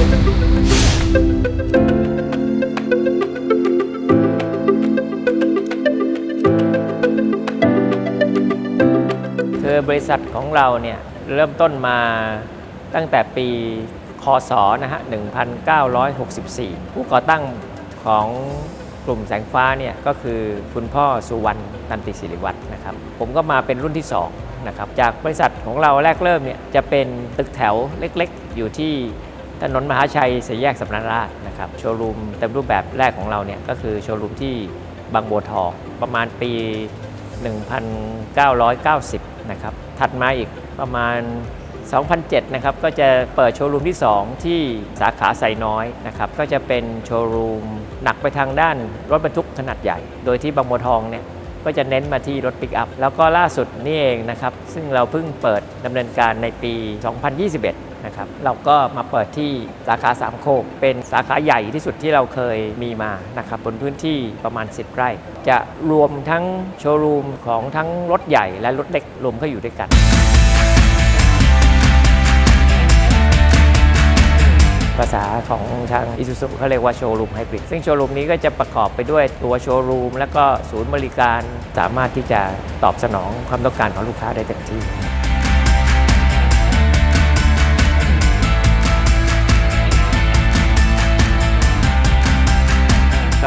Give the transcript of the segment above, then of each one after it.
คือบริษัทของเราเนี่ยเริ่มต้นมาตั้งแต่ปีคศนะฮะ 1964 ผู้ก่อตั้งของกลุ่มแสงฟ้าเนี่ยก็คือคุณพ่อสุวรรณตันติศิริวัฒน์นะครับ ผมก็มาเป็นรุ่นที่2นะครับ จากบริษัทของเราแรกเริ่มเนี่ยจะเป็นตึกแถวเล็กๆ อยู่ที่ ถนนมหาชัยสี่แยกสำนักราชนะครับโชว์รูมเต็มรูปแบบแรกของเราเนี่ยก็คือโชว์รูมที่บางบัวทองประมาณปี 1990 นะครับ ถัดมาอีกประมาณ 2007 นะครับ ก็จะเปิดโชว์รูมที่ 2 ที่สาขาไซน้อยนะครับ ก็จะเป็นโชว์รูมหนักไปทางด้านรถบรรทุกขนาดใหญ่ โดยที่บางบัวทองเนี่ยก็จะเน้นมาที่รถปิกอัพ แล้วก็ล่าสุดนี่เองนะครับ ซึ่งเราเพิ่งเปิดดำเนินการในปี 2021 นะครับเราก็มาเปิดที่สาขาสามโคก เป็นสาขาใหญ่ที่สุดที่เราเคยมีมานะครับบนพื้นที่ประมาณ 10 ไร่ จะรวมทั้งโชว์รูมของทั้งรถใหญ่และรถเล็กรวมเข้าอยู่ด้วยกันภาษาของทาง i s u z u เขาเรียกว่าโชว์รูมไฮบริดซึ่งโชว์รูมนี้ก็จะประกอบไปด้วยตัวโชว์รูม แล้วก็ศูนย์บริการสามารถที่จะตอบสนองความต้องการของลูกค้าได้เต็มที่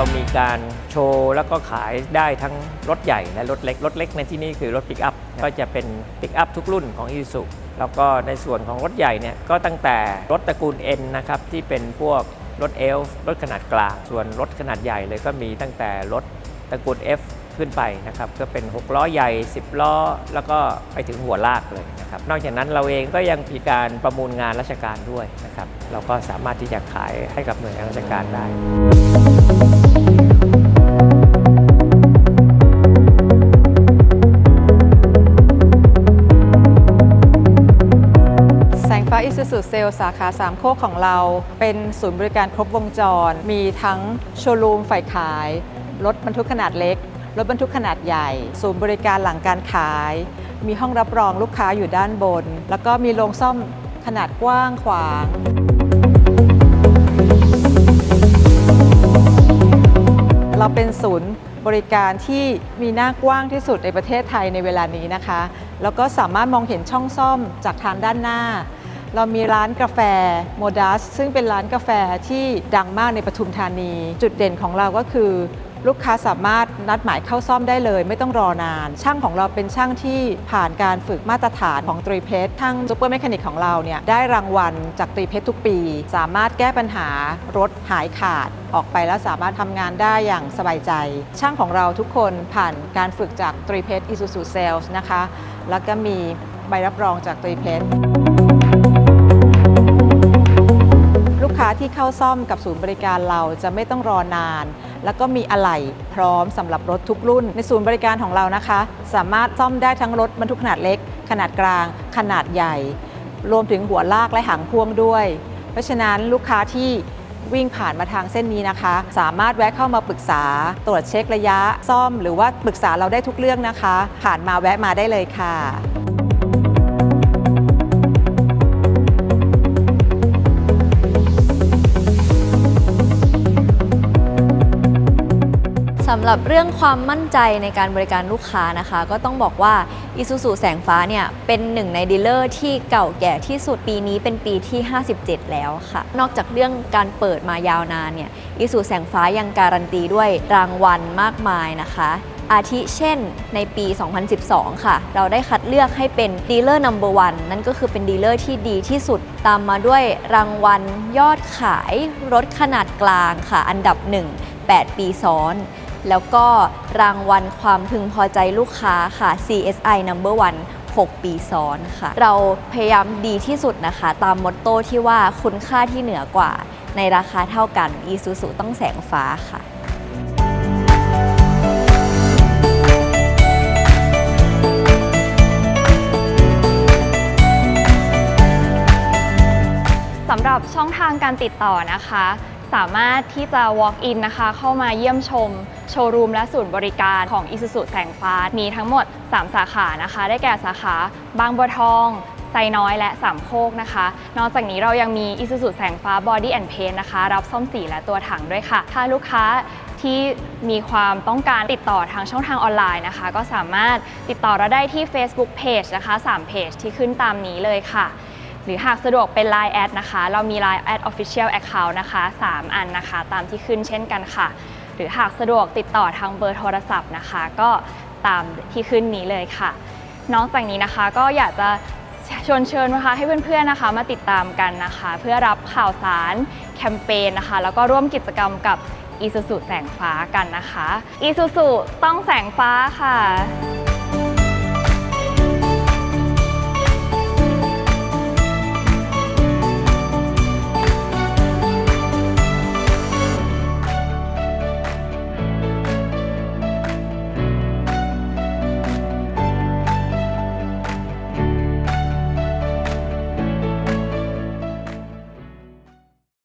เรามีการโชว์แล้วก็ขายได้ทั้งรถใหญ่และรถเล็ก รถเล็กในที่นี้คือรถปิกอัพก็จะเป็นปิกอัพทุกรุ่นของ i s u z u แล้วก็ในส่วนของรถใหญ่เนี่ยก็ตั้งแต่รถตระกูล N นะครับที่เป็นพวกรถเอลฟ์รถขนาดกลาง ส่วนรถขนาดใหญ่เลยก็มีตั้งแต่รถตระกูล F ขึ้นไปนะครับก็เป็น 6 ล้อใหญ่ 10 ล้อ แล้วก็ไปถึงหัวลากเลยนะครับนอกจากนั้นเราเองก็ยังมีการประมูลงานราชการด้วยนะครับเราก็สามารถที่จะขายให้กับหน่วยงานราชการได้ สุสุเซลสาขาสามโคกของเรา เป็นศูนย์บริการครบวงจร มีทั้งโชว์รูมฝ่ายขาย รถบรรทุกขนาดเล็ก รถบรรทุกขนาดใหญ่ ศูนย์บริการหลังการขาย มีห้องรับรองลูกค้าอยู่ด้านบน แล้วก็มีโรงซ่อมขนาดกว้างขวางเราเป็นศูนย์บริการที่มีหน้ากว้างที่สุดในประเทศไทยในเวลานี้นะคะ แล้วก็สามารถมองเห็นช่องซ่อมจากทางด้านหน้า เรามีร้านกาแฟโมดัสซึ่งเป็นร้านกาแฟที่ดังมากในปทุมธานี จุดเด่นของเราก็คือ ลูกค้าสามารถนัดหมายเข้าซ่อมได้เลย ไม่ต้องรอนาน ช่างของเราเป็นช่างที่ผ่านการฝึกมาตรฐานของตรีเพชรช่างซูเปอร์แมคานิกของเราเนี่ยได้รางวัลจากตรีเพชรทุกปี สามารถแก้ปัญหารถหายขาดออกไปแล้วสามารถทำงานได้อย่างสบายใจ ช่างของเราทุกคนผ่านการฝึกจากตรีเพชร Isuzu Sales นะคะแล้วก็มีใบรับรองจากตรีเพชร ค้าที่เข้าซ่อมกับศูนย์บริการเราจะไม่ต้องรอนาน แล้วก็มีอะไหล่พร้อมสำหรับรถทุกรุ่น ในศูนย์บริการของเรานะคะ สามารถซ่อมได้ทั้งรถบรรทุกขนาดเล็ก ขนาดกลาง ขนาดใหญ่ รวมถึงหัวลากและหางพ่วงด้วย เพราะฉะนั้นลูกค้าที่วิ่งผ่านมาทางเส้นนี้นะคะ สามารถแวะเข้ามาปรึกษา ตรวจเช็คระยะซ่อม หรือว่าปรึกษาเราได้ทุกเรื่องนะคะ ผ่านมาแวะมาได้เลยค่ะำหรับเรื่องความมั่นใจในการบริการลูกค้านะคะ ก็ต้องบอกว่า Isuzu แสงฟ้าเนี่ย เป็นหนึ่งในดีลเลอร์ที่เก่าแก่ที่สุดปีนี้เป็นปีที่ 57 แล้วค่ะ นอกจากเรื่องการเปิดมายาวนานเนี่ย Isuzu แสงฟ้ายังการันตีด้วยรางวัลมากมายนะคะอาทิเช่นในปี 2012 ค่ะ เราได้คัดเลือกให้เป็นดีลเลอร์นัมเบอร์วันนั่นก็คือเป็นดีลเลอร์ที่ดีที่สุด ตามมาด้วยรางวัลยอดขายรถขนาดกลางค่ะ อันดับ 1 8 ปีซ้อน แล้วก็รางวัลความพึงพอใจลูกค้าค่ะ CSI Number One 6ปีซ้อนค่ะ เราพยายามดีที่สุดนะคะ ตามมอตโต้ที่ว่าคุณค่าที่เหนือกว่า ในราคาเท่ากัน Isuzu ต้องแสงฟ้าค่ะสำหรับช่องทางการติดต่อนะคะ สามารถที่จะ walk in นะคะ เข้ามาเยี่ยมชม โชว์รูมและศูนย์บริการของ Isuzu แสงฟ้า มีทั้งหมด 3 สาขานะคะ ได้แก่สาขา บางบัวทองไซน้อยและสามโคกนะคะ นอกจากนี้เรายังมี Isuzu แสงฟ้า Body and Paint นะคะ รับซ่อมสีและตัวถังด้วยค่ะ ถ้าลูกค้าที่มีความต้องการติดต่อทางช่องทางออนไลน์นะคะ ก็สามารถติดต่อเราได้ที่ Facebook Page นะคะ3 Page ที่ขึ้นตามนี้เลยค่ะ หรือหากสะดวกเป็น Line แอดนะคะ เรามี Line แอด Official Account นะคะ 3 อันนะคะ ตามที่ขึ้นเช่นกันค่ะ หรือหากสะดวกติดต่อทางเบอร์โทรศัพท์นะคะ ก็ตามที่ขึ้นนี้เลยค่ะ นอกจากนี้นะคะก็อยากจะชวนเชิญนะคะให้เพื่อนๆนะคะมาติดตามกันนะคะ เพื่อรับข่าวสารแคมเปญนะคะ แล้วก็ร่วมกิจกรรมกับ Isuzu แสงฟ้ากันนะคะ Isuzu ต้องแสงฟ้าค่ะ